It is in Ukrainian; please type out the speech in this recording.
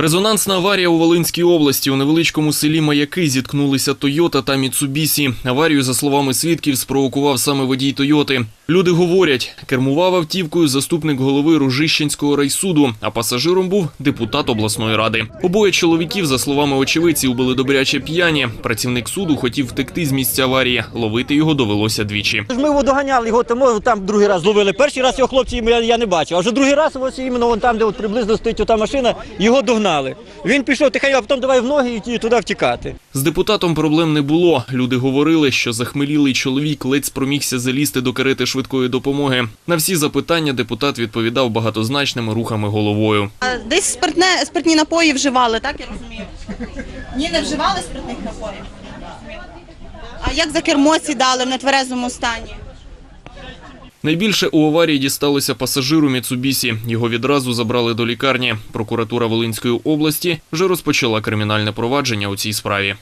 Резонансна аварія у Волинській області. У невеличкому селі Маяки зіткнулися Тойота та Міцубісі. Аварію, за словами свідків, спровокував саме водій Тойоти. Люди говорять, кермував автівкою заступник голови Ружищенського райсуду, а пасажиром був депутат обласної ради. Обоє чоловіків, за словами очевидців, були добряче п'яні. Працівник суду хотів втекти з місця аварії. Ловити його довелося двічі. Ми його доганяли, його тому там другий раз ловили. Перший раз його хлопці я, не бачив. А вже другий раз ось іменно там, де от приблизно стоїть ота машина, його догнали. Він пішов тихенько, а потім давай в ноги і туди втікати. З депутатом проблем не було. Люди говорили, що захмелілий чоловік ледь спромігся залізти до карети швидкої допомоги. На всі запитання депутат відповідав багатозначними рухами головою. А Десь спиртне, спиртні напої вживали, так я розумію? Ні, не вживали спиртних напоїв. А як за кермо сідали в нетверезому стані? Найбільше у аварії дісталося пасажиру Міцубісі. Його відразу забрали до лікарні. Прокуратура Волинської області вже розпочала кримінальне провадження у цій справі.